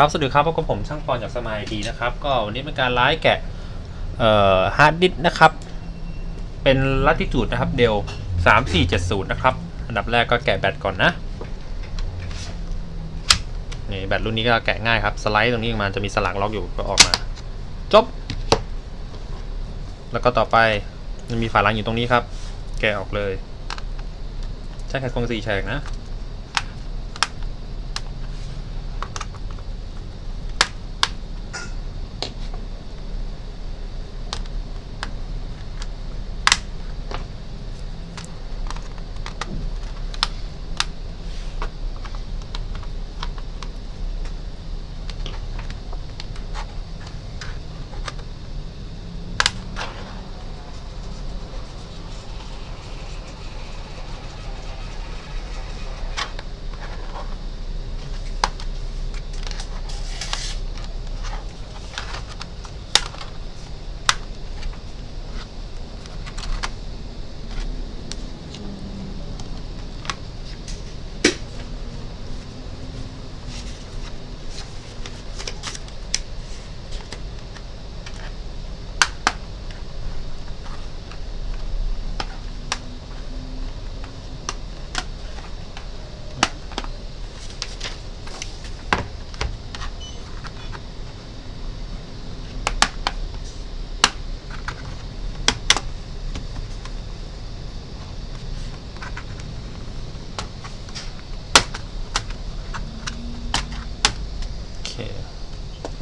ครับสวัสดีครับพบกับผมช่างปอนจากสมายดีนะครับ ก็วันนี้เป็นการไลฟ์แกะเอ่อฮาร์ดดิสก์นะครับ เป็นลัติจูดนะครับเดล3470นย์นะครับ อันดับแรกก็แกะแบตก่อนนะ นี่แบตรุ่นนี้ก็แกะง่ายครับ สไลด์ตรงนี้มันจะมีสลักล็อกอยู่ก็ออกมา จบ แล้วก็ต่อไปมันมีฝาลังอยู่ตรงนี้ครับ แกะออกเลย ใช้ไขควงสี่แฉกนะ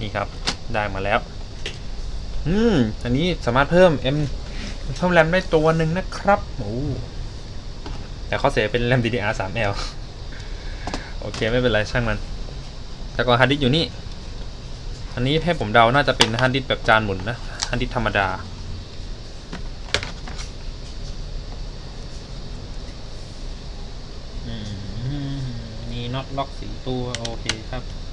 นี่ครับได้มาแล้ว อืมอันนี้สามารถเพิ่ม M เพิ่มแรมได้ตัวหนึ่งนะครับโอ้แต่เข้อเสียเป็นแรม DDR 3L โอเคไม่เป็นไรช่างมัน แต่ก็ฮาร์ดดิสอยู่นี่ อันนี้ให้ผมเดาน่าจะเป็นฮาร์ดดิสแบบจานหมุนนะฮาร์ดดิสธรรมดาอืมมีน็อตล็อกสีตัว โอเคครับ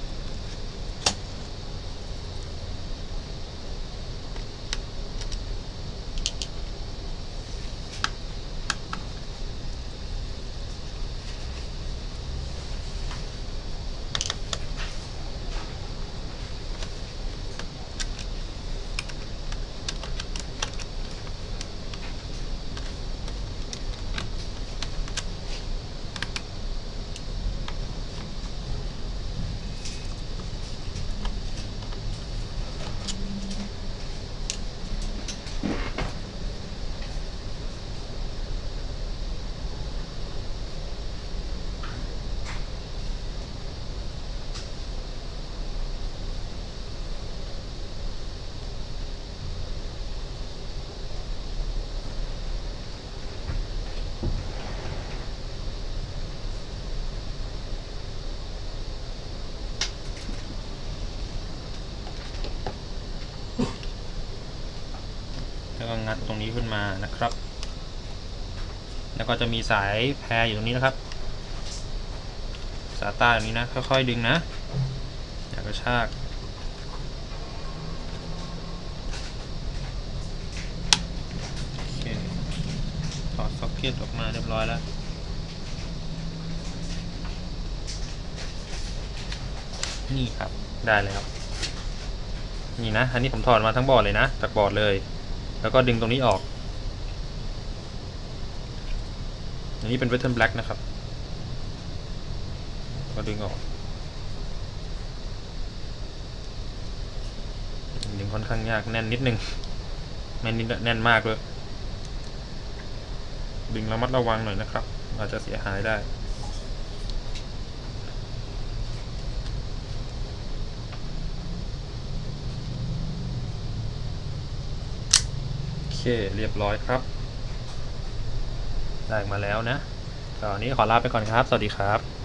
งัดตรงนี้ขึ้นมานะครับ แล้วก็จะมีสายแพรอยู่ตรงนี้นะครับ สายต้ตรงนี้นะ ค่อย ๆ ดึงนะ อย่ากระชากถอดซ็อกเก็ตออกมาเรียบร้อยแล้วนี่ครับได้แล้วนี่นะ อันนี้ผมถอดมาทั้งบอร์ดเลยนะจากบอร์ดเลย แล้วก็ดึงตรงนี้ออก อันนี้เป็นเวทเทิร์นแบล็กนะครับ ก็ดึงออก ดึงค่อนข้างยากแน่นนิดนึงแน่นนิดแน่นมากเลย ดึงระมัดระวังหน่อยนะครับ อาจจะเสียหายได้ เคเรียบร้อยครับ ได้มาแล้วนะตอนนี้ขอลาไปก่อนครับ สวัสดีครับ